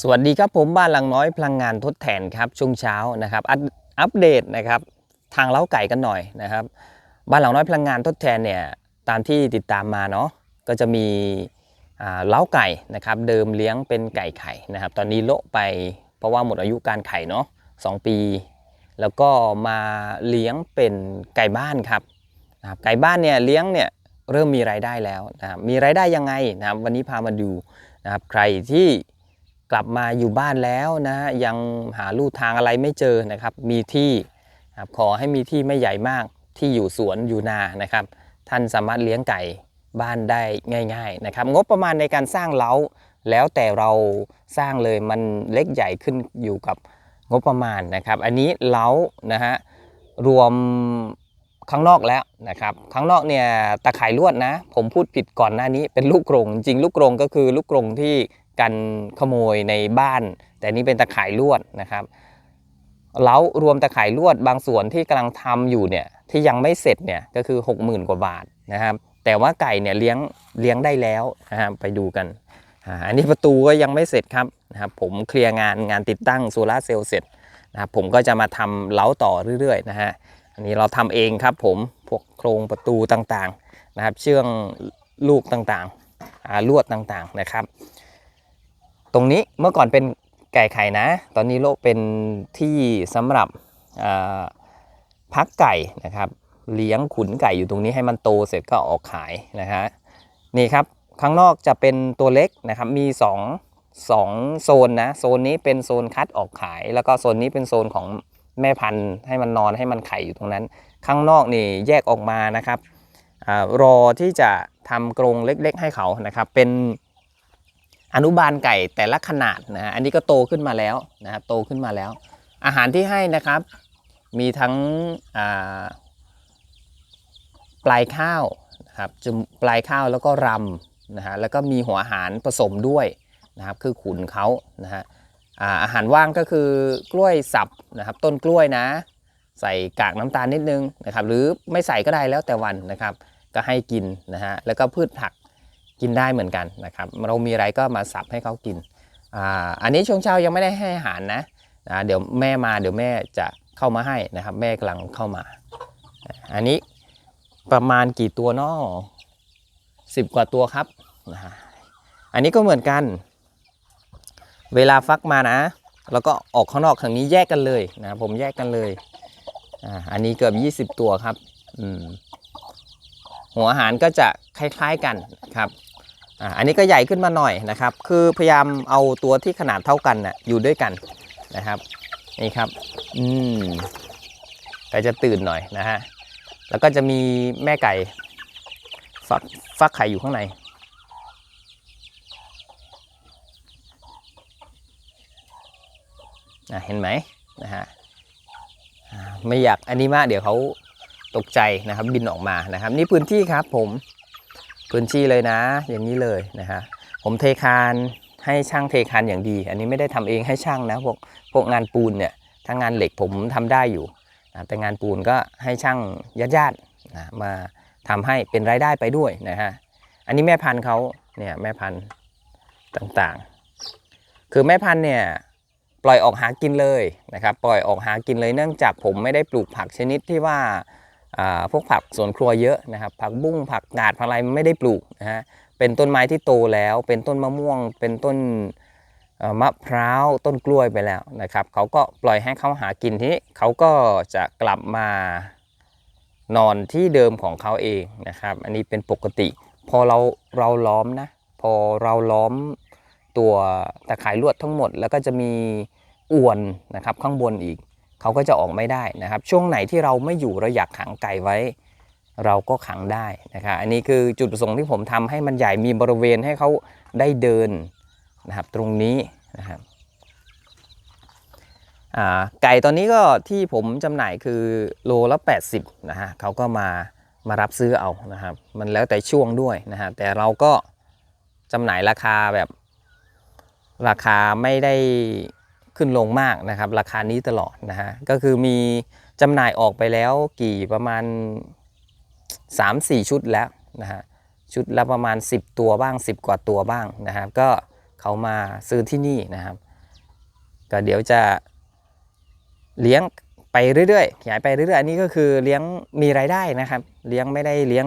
สวัสดีครับผมบ้านหลังน้อยพลังงานทดแทนครับช่วงเช้านะครับอัปเดตนะครับทางเล้าไก่กันหน่อยนะครับบ้านหลังน้อยพลังงานทดแทนเนี่ยตามที่ติดตามมาเนาะก็จะมีเล้าไก่นะครับเดิมเลี้ยงเป็นไก่ไข่นะครับตอนนี้โละไปเพราะว่าหมดอายุการไข่เนาะสองปี แล้วก็มาเลี้ยงเป็นไก่บ้านครับนะครับไก่บ้านเนี่ยเลี้ยงเนี่ยเริ่มมีรายได้แล้วนะครับมีรายได้ยังไงนะครับวันนี้พามาดูนะครับใครที่ กลับมาอยู่บ้านแล้วนะฮะยังหาลู่ทางอะไรไม่เจอนะครับ มีที่ครับขอให้มีที่ไม่ใหญ่มากที่อยู่สวนอยู่นานะครับ ท่านสามารถเลี้ยงไก่บ้านได้ง่าย ๆนะครับ งบประมาณในการสร้างเล้าแล้วแต่เราสร้างเลยมันเล็กใหญ่ขึ้นอยู่กับงบประมาณนะครับ อันนี้เล้านะฮะรวมข้างนอกแล้วนะครับข้างนอกเนี่ยตะข่ายลวดนะ ผมพูดผิดก่อนหน้านี้เป็นลูกกรงจริงลูกกรงก็คือลูกกรงที่ กันขโมยในบ้าน แต่นี่เป็นตะข่ายลวดนะครับแล้วรวมตะข่ายลวดบางส่วนที่กำลังทำอยู่เนี่ยที่ยังไม่เสร็จเนี่ยก็คือ 60,000 กว่าบาทนะครับ แต่ว่าไก่เนี่ยเลี้ยงเลี้ยงได้แล้วนะครับไปดูกันอันนี้ประตูก็ยังไม่เสร็จครับนะครับ ผมเคลียร์งานงานติดตั้งโซลาร์เซลล์เสร็จนะครับผมก็จะมาทำเล้าต่อเรื่อยๆนะฮะอันนี้เราทำเองครับผมพวกโครงประตูต่างๆนะครับ เชื่องลูกต่างๆลวดต่างๆนะครับ ตรงนี้เมื่อก่อนเป็นไก่ไข่นะ ตอนนี้โลกเป็นที่สำหรับพักไก่นะครับ เลี้ยงขุนไก่อยู่ตรงนี้ให้มันโตเสร็จก็ออกขายนะฮะนี่ครับข้างนอกจะเป็นตัวเล็กนะครับมี2งสองโซนนะโซนนี้เป็นโซนคัดออกขาย แล้วก็โซนนี้เป็นโซนของแม่พันธุ์ให้มันนอนให้มันไข่อยู่ตรงนั้น ข้างนอกนี่แยกออกมานะครับอรอที่จะทำกรงเล็กๆให้เขานะครับ เป็น อนุบาลไก่แต่ละขนาดนะฮะอันนี้ก็โตขึ้นมาแล้วนะโตขึ้นมาแล้ว อาหารที่ให้นะครับ มีทั้งปลายข้าวนะครับปลายข้าวแล้วก็รำนะฮะแล้วก็มีหัวอาหารผสมด้วยนะครับคือขุนเขานะฮะอาอาหารว่างก็คือกล้วยสับนะครับ ต้นกล้วยนะ ใส่กากน้ำตาลนิดนึงนะครับ หรือไม่ใส่ก็ได้แล้วแต่วันนะครับ ก็ให้กินนะฮะแล้วก็พืชผัก กินได้เหมือนกันนะครับ เรามีอะไรก็มาสับให้เขากินอ่าอันนี้ช่วงเช้ายังไม่ได้ให้อาหารนะนะเดี๋ยวแม่มาเดี๋ยวแม่จะเข้ามาให้นะครับ แม่กำลังเข้ามา อันนี้ประมาณกี่ตัวเนาะสิบกว่าตัวครับนะฮะอันนี้ก็เหมือนกัน เวลาฟักมานะ แล้วก็ออกข้างนอกทางนี้แยกกันเลยนะผมแยกกันเลยอันนี้เกือบ 20 ตัวครับหัวอาหารก็จะคล้าย ๆกันครับ อันนี้ก็ใหญ่ขึ้นมาหน่อยนะครับ คือพยายามเอาตัวที่ขนาดเท่ากันนะ่ะอยู่ด้วยกันนะครับนี่ครับอืมก็จะตื่นหน่อยนะฮะแล้วก็จะมีแม่ไก่ฟักฟักไข่อยู่ข้างในอะเห็นไหมนะฮะไม่อยากอันนี้มากเดี๋ยวเขาตกใจนะครับบินออกมานะครับ นี่พื้นที่ครับผม พื้นที่เลยนะ อย่างนี้เลยนะฮะผมเทคานให้ช่างเทคานอย่างดี อันนี้ไม่ได้ทำเองให้ช่างนะพวกพวกงานปูนเนี่ยถ้างานเหล็กผมทำได้อยู่นะแต่งานปูนก็ให้ช่างญาติญาตินะมาทำให้เป็นรายได้ไปด้วยนะฮะอันนี้แม่พันธุ์เขาเนี่ยแม่พันธุ์ต่างๆ คือแม่พันธุ์เนี่ยปล่อยออกหากินเลยนะครับปล่อยออกหากินเลยเนื่องจากผมไม่ได้ปลูกผักชนิดที่ว่า พวกผักสวนครัวเยอะนะครับผักบุ้งผักกาดผักอะไรไม่ได้ปลูกนะฮะเป็นต้นไม้ที่โตแล้ว เป็นต้นมะม่วง เป็นต้นมะพร้าวต้นกล้วยไปแล้วนะครับเขาก็ปล่อยให้เขาหากินทีนี้เขาก็จะกลับมานอนที่เดิมของเขาเองนะครับ อันนี้เป็นปกติ พอเราเราล้อมนะพอเราล้อมตัวตะข่ายลวดทั้งหมด แล้วก็จะมีอวนนะครับข้างบนอีก เขาก็จะออกไม่ได้นะครับ ช่วงไหนที่เราไม่อยู่เราอยากขังไก่ไว้ เราก็ขังได้นะครับอันนี้คือจุดประสงค์ที่ผมทำให้มันใหญ่มีบริเวณให้เขาได้เดินนะครับตรงนี้นะครับไก่ตอนนี้ก็ที่ผมจำหน่ายคือโลละ 80นะฮะเขาก็มามารับซื้อเอานะครับมันแล้วแต่ช่วงด้วยนะฮะแต่เราก็จำหน่ายราคาแบบราคาไม่ได้ ขึ้นลงมากนะครับ ราคานี้ตลอดนะฮะก็คือมีจำหน่ายออกไปแล้วกี่ประมาณ 3-4 ชุดแล้วนะฮะชุดละประมาณ 10 ตัวบ้าง 10 กว่าตัวบ้างนะครับ ก็เขามาซื้อที่นี่นะครับ ก็เดี๋ยวจะเลี้ยงไปเรื่อยๆขยายไปเรื่อยๆอันนี้ก็คือเลี้ยงมีรายได้นะครับ เลี้ยงไม่ได้เลี้ยง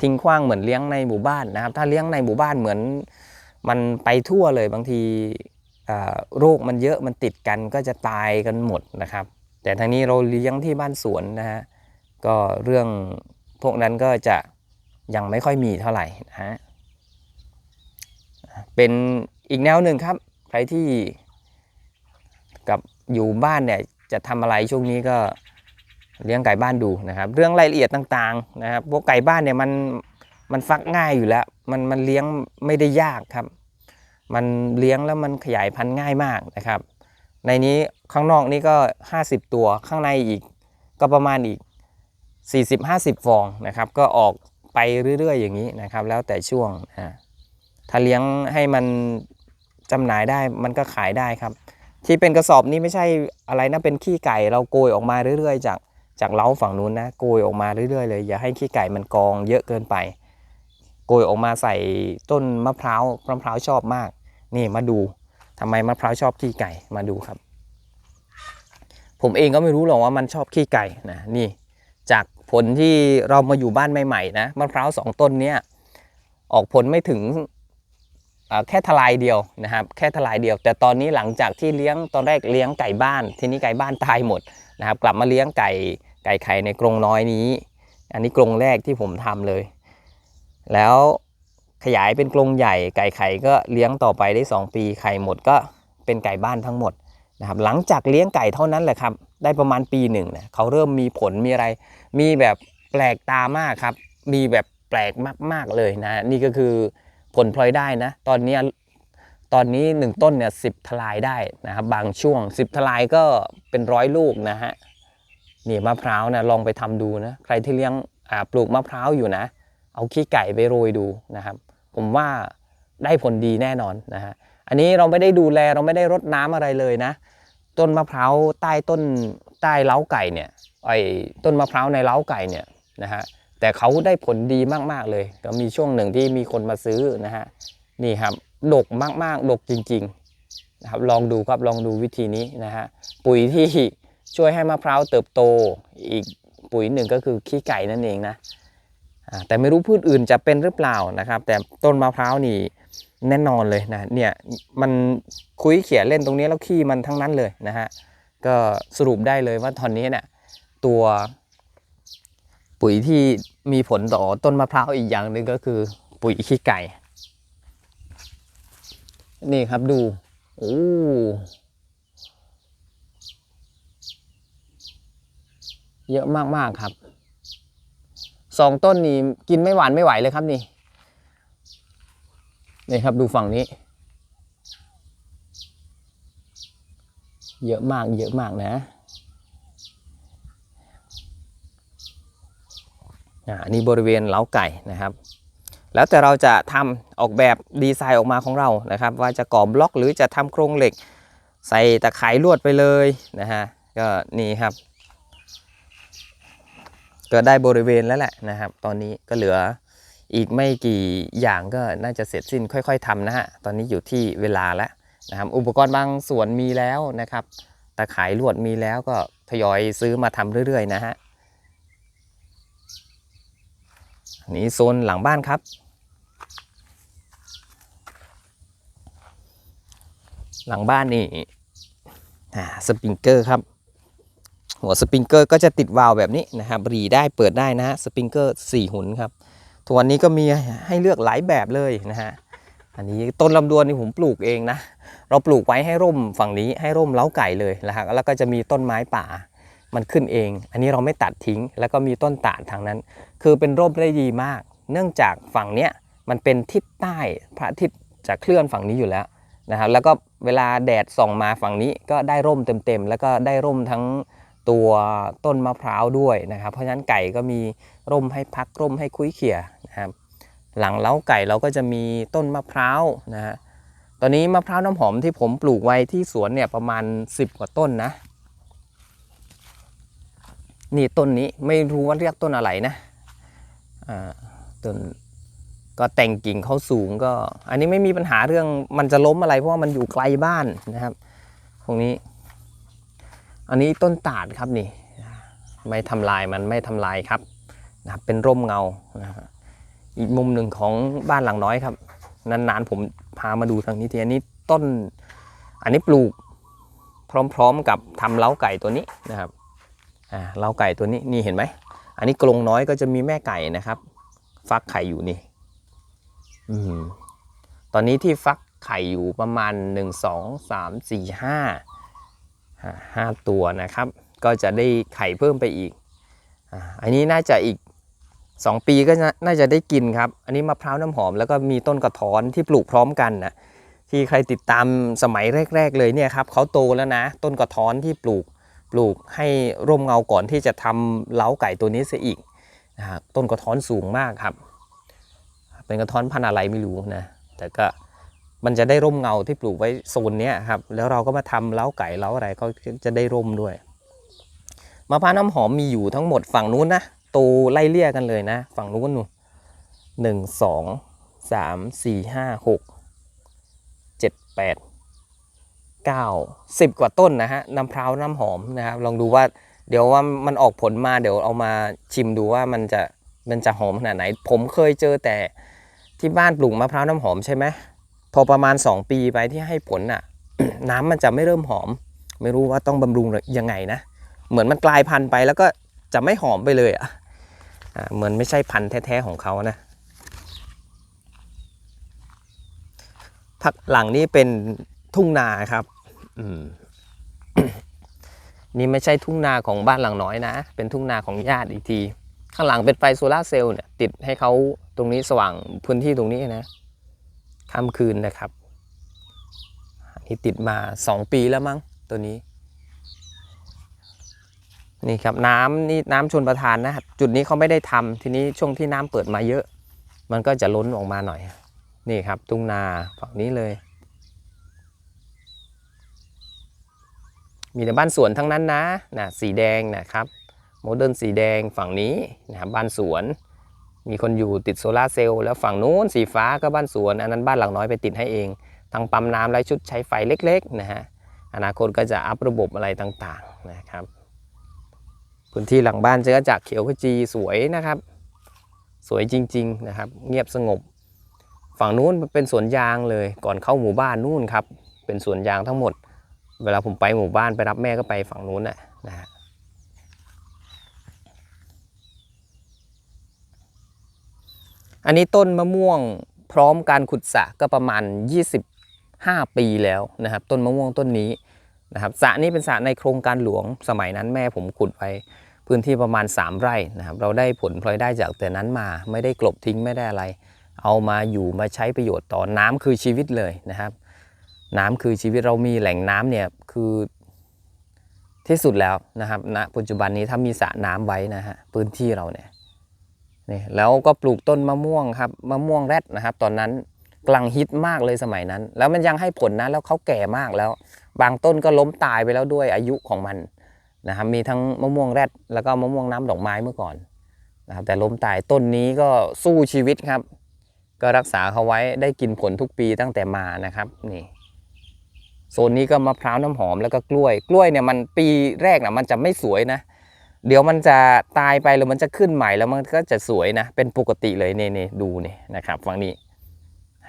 ทิ้งขว้างเหมือนเลี้ยงในหมู่บ้านนะครับ ถ้าเลี้ยงในหมู่บ้านเหมือนมันไปทั่วเลยบางที โรคมันเยอะมันติดกันก็จะตายกันหมดนะครับ แต่ทางนี้เราเลี้ยงที่บ้านสวนนะฮะก็เรื่องพวกนั้นก็จะยังไม่ค่อยมีเท่าไหร่นะฮะเป็นอีกแนวหนึ่งครับ ใครที่กับอยู่บ้านเนี่ยจะทำอะไรช่วงนี้ก็เลี้ยงไก่บ้านดูนะครับ เรื่องรายละเอียดต่างๆนะครับพวกไก่บ้านเนี่ยมันมันฟักง่ายอยู่แล้ว มันมันเลี้ยงไม่ได้ยากครับ มันเลี้ยงแล้วมันขยายพันธุ์ง่ายมากนะครับ ในนี้ข้างนอกนี่ก็ 50 ตัวข้างในอีกก็ประมาณอีก 40-50 ฟองนะครับ ก็ออกไปเรื่อยๆ อย่างนี้นะครับ แล้วแต่ช่วงนะถ้าเลี้ยงให้มันจำหน่ายได้มันก็ขายได้ครับ ที่เป็นกระสอบนี้ไม่ใช่อะไรนะเป็นขี้ไก่เราโกยออกมาเรื่อยๆ จากจากเล้าฝั่งนู้นนะโกยออกมาเรื่อยๆเลย อย่าให้ขี้ไก่มันกองเยอะเกินไป โกยออกมาใส่ต้นมะพร้าวมะพร้าวชอบมาก นี่มาดูทำไมมะพร้าวชอบขี้ไก่มาดูครับ ผมเองก็ไม่รู้หรอกว่ามันชอบขี้ไก่นะนี่ จากผลที่เรามาอยู่บ้านใหม่ๆนะมะพร้าวสองต้นเนี้ยออกผลไม่ถึงแค่ทลายเดียวนะครับ แค่ทลายเดียว แต่ตอนนี้หลังจากที่เลี้ยงตอนแรกเลี้ยงไก่บ้าน ทีนี้ไก่บ้านตายหมดนะครับ กลับมาเลี้ยงไก่ไก่ไข่ในกรงน้อยนี้ อันนี้กรงแรกที่ผมทำเลย แล้ว ขยายเป็นกรงใหญ่ไก่ไข่ก็เลี้ยงต่อไปได้ 2 ปีไข่หมดก็เป็นไก่บ้านทั้งหมดนะครับหลังจากเลี้ยงไก่เท่านั้นแหละครับได้ประมาณปีหนึ่งเนี่ยเขาเริ่มมีผลมีอะไร มีแบบแปลกตามากครับ มีแบบแปลกมาก ๆเลยนะ นี่ก็คือผลพลอยได้นะ ตอนนี้ตอนนี้หนึ่งต้นเนี่ยสิบทลายได้นะครับบางช่วง 10 ทลายก็เป็นร้อยลูกนะฮะนี่มะพร้าวนะลองไปทำดูนะ ใครที่เลี้ยงปลูกมะพร้าวอยู่นะ เอาขี้ไก่ไปโรยดูนะครับ ผมว่าได้ผลดีแน่นอนนะฮะอันนี้เราไม่ได้ดูแลเราไม่ได้รดน้ำอะไรเลยนะ ต้นมะพร้าวใต้ต้นใต้เล้าไก่เนี่ยไอ้ต้นมะพร้าวในเล้าไก่เนี่ยนะฮะแต่เขาได้ผลดีมากๆเลยก็มีช่วงหนึ่งที่มีคนมาซื้อนะฮะนี่ครับดกมากๆดกจริงๆนะครับลองดูครับลองดูวิธีนี้นะฮะปุ๋ยที่ช่วยให้มะพร้าวเติบโตอีกปุ๋ยหนึ่งก็คือขี้ไก่นั่นเองนะ แต่ไม่รู้พืชอื่นจะเป็นหรือเปล่านะครับ แต่ต้นมะพร้าวนี่แน่นอนเลยนะเนี่ยมันคุยเขี่ยเล่นตรงนี้แล้วขี้มันทั้งนั้นเลยนะฮะก็สรุปได้เลยว่าตอนนี้เนี่ยตัวปุ๋ยที่มีผลต่อต้นมะพร้าวอีกอย่างหนึ่งก็คือปุ๋ยขี้ไก่ นี่ครับดูโอ้เยอะมาก ๆ ครับ สองต้นนี่กินไม่หวานไม่ไหวเลยครับนี่นี่ครับดูฝั่งนี้ เยอะมากเยอะมากนะอ่านี่บริเวณเล้าไก่นะครับ แล้วแต่เราจะทำออกแบบดีไซน์ออกมาของเรานะครับ ว่าจะก่อบล็อกหรือจะทำโครงเหล็ก ใส่ตะไคร้ลวดไปเลยนะฮะก็นี่ครับ ก็ได้บริเวณแล้วแหละนะครับ ตอนนี้ก็เหลืออีกไม่กี่อย่างก็น่าจะเสร็จสิ้นค่อย ๆทำนะฮะ ตอนนี้อยู่ที่เวลาแล้วนะครับ อุปกรณ์บางส่วนมีแล้วนะครับ ตะขายลวดมีแล้วก็ทยอยซื้อมาทำเรื่อยๆนะฮะนี้โซนหลังบ้านครับ หลังบ้านนี่สปริงเกอร์ครับ หัวสปริงเกอร์ก็จะติดวาล์วแบบนี้นะครับรีได้เปิดได้นะฮะสปริงเกอร์4หุนครับทุกวันนี้ก็มีให้เลือกหลายแบบเลยนะฮะอันนี้ต้นลำดวนนี่ผมปลูกเองนะ เราปลูกไว้ให้ร่มฝั่งนี้ให้ร่มเล้าไก่เลยนะครับแล้วก็จะมีต้นไม้ป่ามันขึ้นเอง อันนี้เราไม่ตัดทิ้ง แล้วก็มีต้นตาดทางนั้น คือเป็นร่มได้ดีมาก เนื่องจากฝั่งเนี้ยมันเป็นทิศใต้พระอาทิตย์จะเคลื่อนฝั่งนี้อยู่แล้วนะครับแล้วก็เวลาแดดส่องมาฝั่งนี้ก็ได้ร่มเต็มๆแล้วก็ได้ร่มทั้ง ตัวต้นมะพร้าวด้วยนะครับ เพราะฉะนั้นไก่ก็มีร่มให้พักร่มให้คุ้ยเขี่ยนะครับ หลังเล้าไก่เราก็จะมีต้นมะพร้าวนะฮะตอนนี้มะพร้าวน้ำหอมที่ผมปลูกไว้ที่สวนเนี่ยประมาณ 10 กว่าต้นนะ นี่ต้นนี้ไม่รู้ว่าเรียกต้นอะไรนะอ่าต้นก็แต่งกิ่งเขาสูงก็ อันนี้ไม่มีปัญหาเรื่องมันจะล้มอะไรเพราะว่ามันอยู่ไกลบ้านนะครับ ตรงนี้ อันนี้ต้นตาดครับนี่ ไม่ทำลายมันไม่ทำลายครับนะครับเป็นร่มเงานะอีกมุมหนึ่งของบ้านหลังน้อยครับ นานๆผมพามาดูทางนี้ทีอันนี้ต้น อันนี้ปลูกพร้อมๆกับทำเล้าไก่ตัวนี้นะครับอ่าเล้าไก่ตัวนี้นี่เห็นไหมอันนี้กรงน้อยก็จะมีแม่ไก่นะครับ ฟักไข่อยู่นี่อืมตอนนี้ที่ฟักไข่อยู่ประมาณ1 2 3 4 5อ่ามสี่ห้า ตัวนะครับ ก็จะได้ไข่เพิ่มไปอีก อันนี้น่าจะอีก 2 ปีก็น่าจะได้กินครับ อันนี้มะพร้าวน้ำหอมแล้วก็มีต้นกระท้อนที่ปลูกพร้อมกันนะที่ใครติดตามสมัยแรก ๆ เลยเนี่ยครับเขาโตแล้วนะ ต้นกระท้อนที่ปลูกปลูกให้ร่มเงาก่อนที่จะทำเล้าไก่ตัวนี้เสียอีกนะฮะต้นกระท้อนสูงมากครับ เป็นกระท้อนพันธุ์อะไรไม่รู้นะแต่ก็ มันจะได้ร่มเงาที่ปลูกไว้โซนนี้ครับแล้วเราก็มาทำเล้าไก่เล้าอะไรก็จะได้ร่มด้วยมะพร้าวน้ำหอมมีอยู่ทั้งหมดฝั่งนู้นนะโตไล่เลี่ยกันเลยนะ ฝั่งนู้นนู่นหนึ่งสองสามสี่ห้าหกเจ็ดแปดเก้าสิบกว่าต้นนะฮะน้ำพร้าวน้ำหอมนะครับ ลองดูว่าเดี๋ยวว่ามันออกผลมาเดี๋ยวเอามาชิมดูว่ามันจะมันจะหอมขนาดไหน ผมเคยเจอแต่ที่บ้านปลูกมะพร้าวน้ำหอมใช่ไหม พอประมาณ 2 ปีไปที่ให้ผลน่ะ น้ำมันจะไม่เริ่มหอม ไม่รู้ว่าต้องบำรุงยังไงนะ เหมือนมันกลายพันธุ์ไปแล้วก็จะไม่หอมไปเลยอะอ่าเหมือนไม่ใช่พันธุ์แท้ๆของเขานะพักหลังนี้เป็นทุ่งนาครับนี่ไม่ใช่ทุ่งนาของบ้านหลังน้อยนะ เป็นทุ่งนาของญาติอีกที ข้างหลังเป็นไฟโซลาร์เซลล์เนี่ย ติดให้เขาตรงนี้สว่างพื้นที่ตรงนี้นะ ค่ำคืนนะครับอันนี่ติดมา 2 ปีแล้วมั้งตัวนี้ นี่ครับน้ำนี่น้ำชนประทานนะจุดนี้เขาไม่ได้ทำทีนี้ช่วงที่น้ำเปิดมาเยอะ มันก็จะล้นออกมาหน่อย นี่ครับทุ่งนาฝั่งนี้เลย มีแต่บ้านสวนทั้งนั้นนะนะสีแดงนะครับโมเดิร์นสีแดงฝั่งนี้นะครับบ้านสวน มีคนอยู่ติดโซลาร์เซลล์แล้วฝั่งนู้นสีฟ้าก็บ้านสวน อันนั้นบ้านหลังน้อยไปติดให้เองทางปั๊มน้ำไร้ชุดใช้ไฟเล็กๆนะฮะอนาคตก็จะอัพระบบอะไรต่างๆนะครับพื้นที่หลังบ้านเจอจากเขียวขจีสวยนะครับ สวยจริงๆนะครับ เงียบสงบ ฝั่งนู้นเป็นสวนยางเลยก่อนเข้าหมู่บ้านนู่นครับเป็นสวนยางทั้งหมด เวลาผมไปหมู่บ้านไปรับแม่ก็ไปฝั่งนู้นน่ะนะฮะ อันนี้ต้นมะม่วงพร้อมการขุดสระก็ประมาณ 25 ปีแล้วนะครับ ต้นมะม่วงต้นนี้นะครับสระนี้เป็นสระในโครงการหลวงสมัยนั้นแม่ผมขุดไว้พื้นที่ประมาณ 3 ไร่นะครับ เราได้ผลพลอยได้จากแต่นั้นมาไม่ได้กลบทิ้งไม่ได้อะไร เอามาอยู่มาใช้ประโยชน์ต่อน้ำคือชีวิตเลยนะครับ น้ำคือชีวิตเรามีแหล่งน้ำเนี่ยคือที่สุดแล้วนะครับณปัจจุบันนี้ถ้ามีสระน้ำไว้นะฮะพื้นที่เราเนี่ย นี่แล้วก็ปลูกต้นมะม่วงครับมะม่วงแรดนะครับ ตอนนั้นกลังฮิตมากเลยสมัยนั้น แล้วมันยังให้ผลนะแล้วเขาแก่มากแล้ว บางต้นก็ล้มตายไปแล้วด้วยอายุของมันนะครับมีทั้งมะม่วงแรดแล้วก็มะม่วงน้ำดอกไม้เมื่อก่อนนะครับแต่ล้มตายต้นนี้ก็สู้ชีวิตครับ ก็รักษาเขาไว้ได้กินผลทุกปีตั้งแต่มานะครับนี่โซนนี้ก็มะพร้าวน้ำหอมแล้วก็กล้วย กล้วยเนี่ยมันปีแรกนะมันจะไม่สวยนะ เดี๋ยวมันจะตายไปแล้วมันจะขึ้นใหม่แล้วมันก็จะสวยนะ เป็นปกติเลยเนี่นี่ดูนี่นะครับฝั่งนี้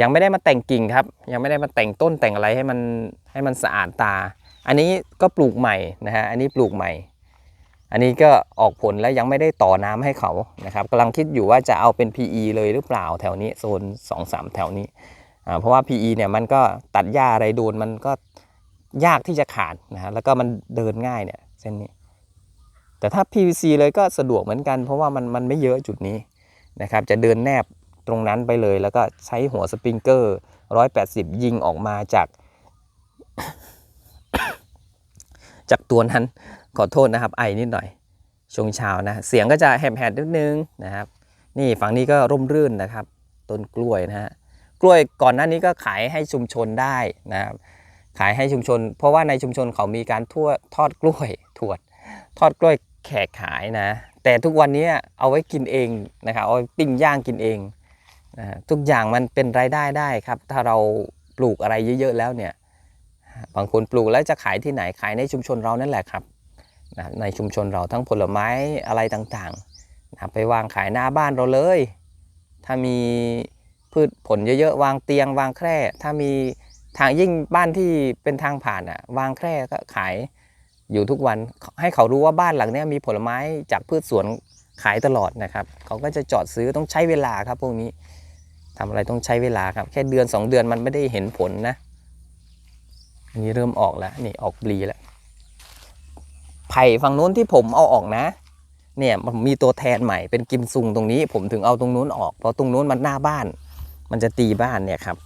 ยังไม่ได้มาแต่งกิ่งครับ ยังไม่ได้มาแต่งต้นแต่งอะไรให้มันให้มันสะอาดตา อันนี้ก็ปลูกใหม่นะฮะอันนี้ปลูกใหม่ อันนี้ก็ออกผลแล้วยังไม่ได้ต่อน้ำให้เขานะครับกำลังคิดอยู่ว่าจะเอาเป็น PE เลยหรือเปล่าแถวนี้โซน2-3 แถวนี้เพราะว่า PE เนี่ยมันก็ตัดหญ้าอะไรโดนมันก็ยากที่จะขาดนะฮะแล้วก็มันเดินง่ายเนี่ยเส้นนี้ แต่ถ้า PVC เลยก็สะดวกเหมือนกัน เพราะว่ามันมันไม่เยอะจุดนี้นะครับ จะเดินแนบตรงนั้นไปเลย แล้วก็ใช้หัวสปริงเกอร์ 180 ยิงออกมาจาก จากตัวนั้น ขอโทษนะครับ ไอนิดหน่อย ช่วงเช้านะ เสียงก็จะแหบๆนิดนึงนะครับ นี่ฝั่งนี้ก็ร่มรื่นนะครับ ต้นกล้วยนะฮะ กล้วยก่อนหน้านี้ก็ขายให้ชุมชนได้นะครับขายให้ชุมชน เพราะว่าในชุมชนเขามีการทั่วทอดกล้วยถวด ทอดกล้วย แขกขายนะ แต่ทุกวันนี้เอาไว้กินเองนะครับเอาปิ้งย่างกินเองนะทุกอย่างมันเป็นรายได้ได้ครับ ถ้าเราปลูกอะไรเยอะ ๆ แล้วเนี่ย บางคนปลูกแล้วจะขายที่ไหนขายในชุมชนเรานั่นแหละครับนะในชุมชนเราทั้งผลไม้อะไรต่างๆนะไปวางขายหน้าบ้านเราเลย ถ้ามีพืชผลเยอะๆวางเตียงวางแคร่ ถ้ามีทางยิ่งบ้านที่เป็นทางผ่านอะวางแคร่ก็ขาย อยู่ทุกวันให้เขารู้ว่าบ้านหลังนี้มีผลไม้จากพืชสวนขายตลอดนะครับ เขาก็จะจอดซื้อต้องใช้เวลาครับพวกนี้ทำอะไรต้องใช้เวลาครับ แค่เดือน 2 เดือนมันไม่ได้เห็นผลนะอันนี้เริ่มออกแล้วนี่ออกปลีแล้วไผ่ฝั่งนู้นที่ผมเอาออกนะ เนี่ยมันมีตัวแทนใหม่เป็นกิมซุงตรงนี้ ผมถึงเอาตรงนู้นออก เพราะตรงนู้นมันหน้าบ้าน มันจะตีบ้านเนี่ยครับ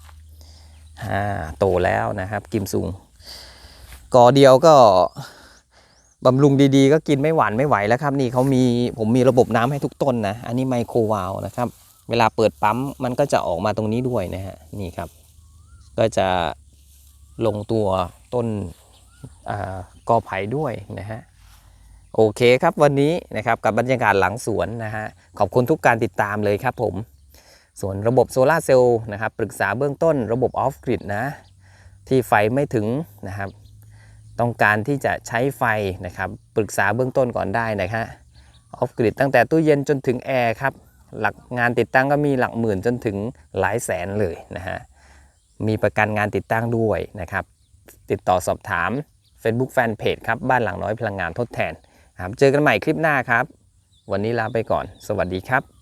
อ่าโตแล้วนะครับ กิมซุงกอเดียวก็ บำรุงดีๆ ก็กินไม่หวานไม่ไหวแล้วครับ นี่เขามีผมมีระบบน้ำให้ทุกต้นนะ อันนี้ไมโครวาลนะครับ เวลาเปิดปั๊มมันก็จะออกมาตรงนี้ด้วยนะฮะนี่ครับ ก็จะลงตัวต้นอกอไผ่ด้วยนะฮะโอเคครับวันนี้นะครับกับบรรยากาศหลังสวนนะฮะขอบคุณทุกการติดตามเลยครับผม ส่วนระบบโซลาเซลล์นะครับปรึกษาเบื้องต้นระบบออฟกริดนะ ที่ไฟไม่ถึงนะครับ ต้องการที่จะใช้ไฟนะครับปรึกษาเบื้องต้นก่อนได้นะฮะออฟกริดตั้งแต่ตู้เย็นจนถึงแอร์ครับหลักงานติดตั้งก็มีหลักหมื่นจนถึงหลายแสนเลยนะฮะมีประกันงานติดตั้งด้วยนะครับ ติดต่อสอบถาม Facebook Fanpage ครับ บ้านหลังน้อยพลังงานทดแทนครับเจอกันใหม่คลิปหน้าครับ วันนี้ลาไปก่อน สวัสดีครับ